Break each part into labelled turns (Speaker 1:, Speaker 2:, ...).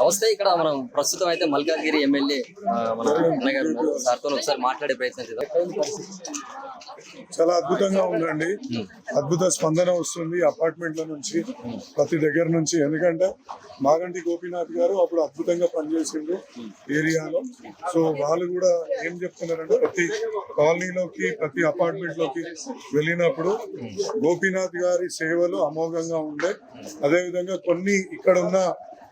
Speaker 1: నమస్తే. ఇక్కడ మనం ప్రస్తుతం అయితే మల్కాగిరి ఎమ్మెల్యే మన అన్నగారు సార్తో ఒకసారి మాట్లాడే ప్రయత్నం చేద్దాం.
Speaker 2: చాలా అద్భుతంగా ఉందండి. అద్భుత స్పందన వస్తుంది అపార్ట్మెంట్ల నుంచి ప్రతి దగ్గర నుంచి. ఎందుకంటే మాగంటి గోపీనాథ్ గారు అప్పుడు అద్భుతంగా పనిచేసిండు ఏరియాలో. సో వాళ్ళు కూడా ఏం చెప్తున్నారంటే ప్రతి కాలనీలోకి ప్రతి అపార్ట్మెంట్లోకి వెళ్ళినప్పుడు గోపీనాథ్ గారి సేవలు అమోఘంగా ఉండే. అదేవిధంగా కొన్ని ఇక్కడ ఉన్న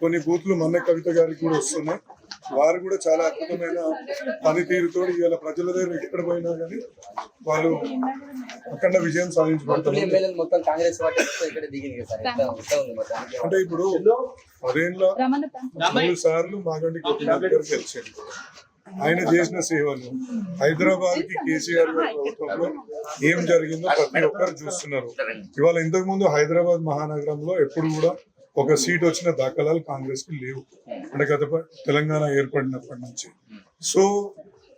Speaker 2: కొన్ని బూత్లు మన్న కవిత గారికి కూడా వస్తున్నాయి. వారు కూడా చాలా అద్భుతమైన పనితీరుతో ఇవాళ ప్రజల దగ్గర ఎక్కడ పోయినా కానీ వాళ్ళు అఖండ విజయం సాధించబడుతున్నారు అంటే ఇప్పుడు పదేళ్ళ మూడు సార్లు మాగండి గెలిచారు. ఆయన చేసిన సేవలు హైదరాబాద్కి కేసీఆర్ గారి ప్రభుత్వంలో ఏం జరిగిందో ప్రతి ఒక్కరు చూస్తున్నారు. ఇవాళ ఇంతకు ముందు హైదరాబాద్ మహానగరంలో ఎప్పుడు కూడా ఒక సీట్ వచ్చిన దాఖలాలు కాంగ్రెస్కి లేవు. అంటే గత తెలంగాణ ఏర్పడినప్పటి నుంచి. సో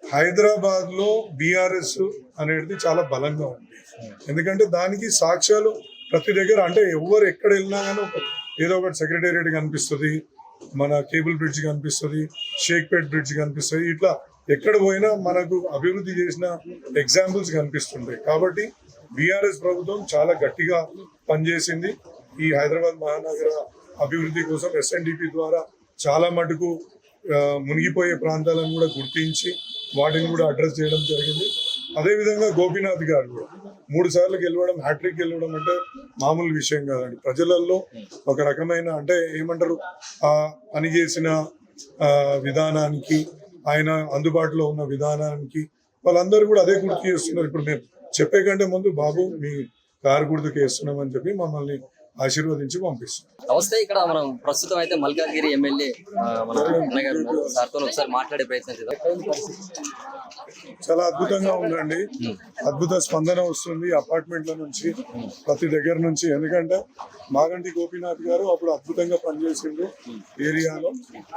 Speaker 2: హైదరాబాద్లో బీఆర్ఎస్ అనేది చాలా బలంగా ఉంది. ఎందుకంటే దానికి సాక్ష్యాలు ప్రతి దగ్గర అంటే ఎవరు ఎక్కడ వెళ్ళినా కానీ ఒక ఏదో ఒకటి సెక్రటేరియట్ కనిపిస్తుంది మన కేబుల్ బ్రిడ్జ్ కనిపిస్తుంది షేక్పేట్ బ్రిడ్జ్ కనిపిస్తుంది ఇట్లా ఎక్కడ పోయినా మనకు అభివృద్ధి చేసిన ఎగ్జాంపుల్స్ కనిపిస్తుంటాయి. కాబట్టి బీఆర్ఎస్ ప్రభుత్వం చాలా గట్టిగా పనిచేసింది. ఈ హైదరాబాద్ మహానగర అభివృద్ధి కోసం ఎస్ఎన్డిపి ద్వారా చాలా మటుకు మునిగిపోయే ప్రాంతాలను కూడా గుర్తించి వాటిని కూడా అడ్రస్ చేయడం జరిగింది. అదేవిధంగా గోపీనాథ్ గారు కూడా మూడు సార్లు గెలవడం హ్యాట్రిక్ గెలవడం అంటే మామూలు విషయం కాదండి. ప్రజలలో ఒక రకమైన అంటే ఏమంటారు ఆ పని చేసిన ఆ, విధానానికి ఆయన అందుబాటులో ఉన్న విధానానికి వాళ్ళందరూ కూడా అదే గుర్తు చేస్తున్నారు. ఇప్పుడు మేము చెప్పే కంటే ముందు బాబు మీ కారు గుర్తుకు వేస్తున్నామని చెప్పి మమ్మల్ని ఆశీర్వదించి పంపిస్తున్నాం.
Speaker 1: నమస్తే ఇక్కడ మనం ప్రస్తుతం అయితే మల్కాజ్గిరి ఎమ్మెల్యే మన అన్నగారు. సార్తో ఒకసారి మాట్లాడే ప్రయత్నం చేద్దాం.
Speaker 2: చాలా అద్భుతంగా ఉందండి. అద్భుత స్పందన వస్తుంది అపార్ట్మెంట్ల నుంచి ప్రతి దగ్గర నుంచి. ఎందుకంటే మాగంటి గోపీనాథ్ గారు అప్పుడు అద్భుతంగా పనిచేసిండ్రు ఏరియాలో.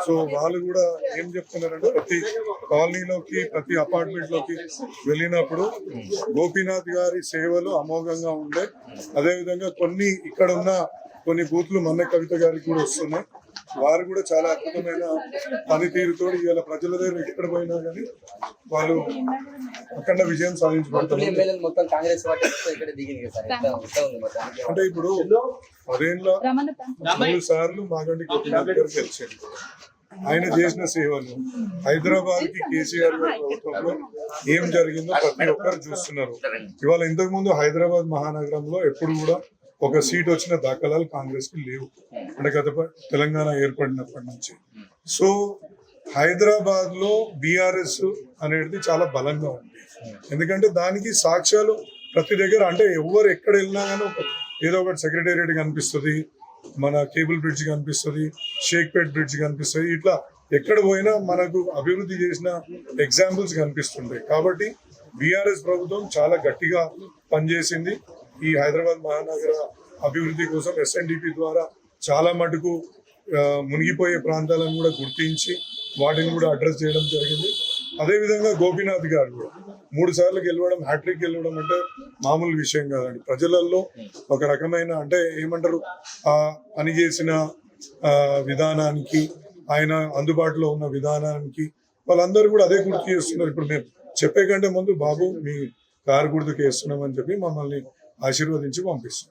Speaker 2: సో వాళ్ళు కూడా ఏం చెప్తున్నారంటే ప్రతి కాలనీలోకి ప్రతి అపార్ట్మెంట్లోకి వెళ్ళినప్పుడు గోపీనాథ్ గారి సేవలు అమోఘంగా ఉండే. అదేవిధంగా కొన్ని ఇక్కడ ఉన్న కొన్ని బూత్లు మన్న కవిత గారికి కూడా వస్తున్నాయి. వారు కూడా చాలా అద్భుతమైన పనితీరుతో ఇవాళ ప్రజల దగ్గర ఎక్కడ పోయినా కానీ వాళ్ళు అఖండ విజయం
Speaker 1: దానికి?
Speaker 2: అంటే ఇప్పుడు పదేళ్ళ మూడు సార్లు మాగండి గారు గెలిచారు. ఆయన చేసిన సేవలు హైదరాబాద్కి కేసీఆర్ గారి ప్రభుత్వంలో ఏం జరిగిందో ప్రతి ఒక్కరు చూస్తున్నారు. ఇవాళ ఇంతకు ముందు హైదరాబాద్ మహానగరంలో ఎప్పుడు కూడా ఒక సీట్ వచ్చిన దాఖలాలు కాంగ్రెస్కి లేవు. అంటే గత తెలంగాణ ఏర్పడినప్పటి నుంచి. సో హైదరాబాద్లో బీఆర్ఎస్ అనేది చాలా బలంగా ఉంది. ఎందుకంటే దానికి సాక్ష్యాలు ప్రతి దగ్గర అంటే ఎవరు ఎక్కడ వెళ్ళినా కానీ ఒక ఏదో ఒకటి సెక్రటేరియట్ కనిపిస్తుంది మన కేబుల్ బ్రిడ్జ్ కనిపిస్తుంది షేక్పేట్ బ్రిడ్జ్ కనిపిస్తుంది ఇట్లా ఎక్కడ పోయినా మనకు అభివృద్ధి చేసిన ఎగ్జాంపుల్స్ కనిపిస్తుంటాయి. కాబట్టి బీఆర్ఎస్ ప్రభుత్వం చాలా గట్టిగా పనిచేసింది. ఈ హైదరాబాద్ మహానగర అభివృద్ధి కోసం ఎస్ఎన్డిపి ద్వారా చాలా మటుకు మునిగిపోయే ప్రాంతాలను కూడా గుర్తించి వాటిని కూడా అడ్రస్ చేయడం జరిగింది. అదేవిధంగా గోపీనాథ్ గారు కూడా మూడు సార్లు గెలవడం హ్యాట్రిక్ గెలవడం అంటే మామూలు విషయం కాదండి. ప్రజలలో ఒక రకమైన అంటే ఏమంటారు ఆ పని చేసిన ఆ, విధానానికి ఆయన అందుబాటులో ఉన్న విధానానికి వాళ్ళందరూ కూడా అదే గుర్తు చేస్తున్నారు. ఇప్పుడు మేము చెప్పే కంటే ముందు బాబు మీ కారు గుర్తుకు వేస్తున్నామని చెప్పి మమ్మల్ని ఆశీర్వదించి పంపిస్తున్నాం.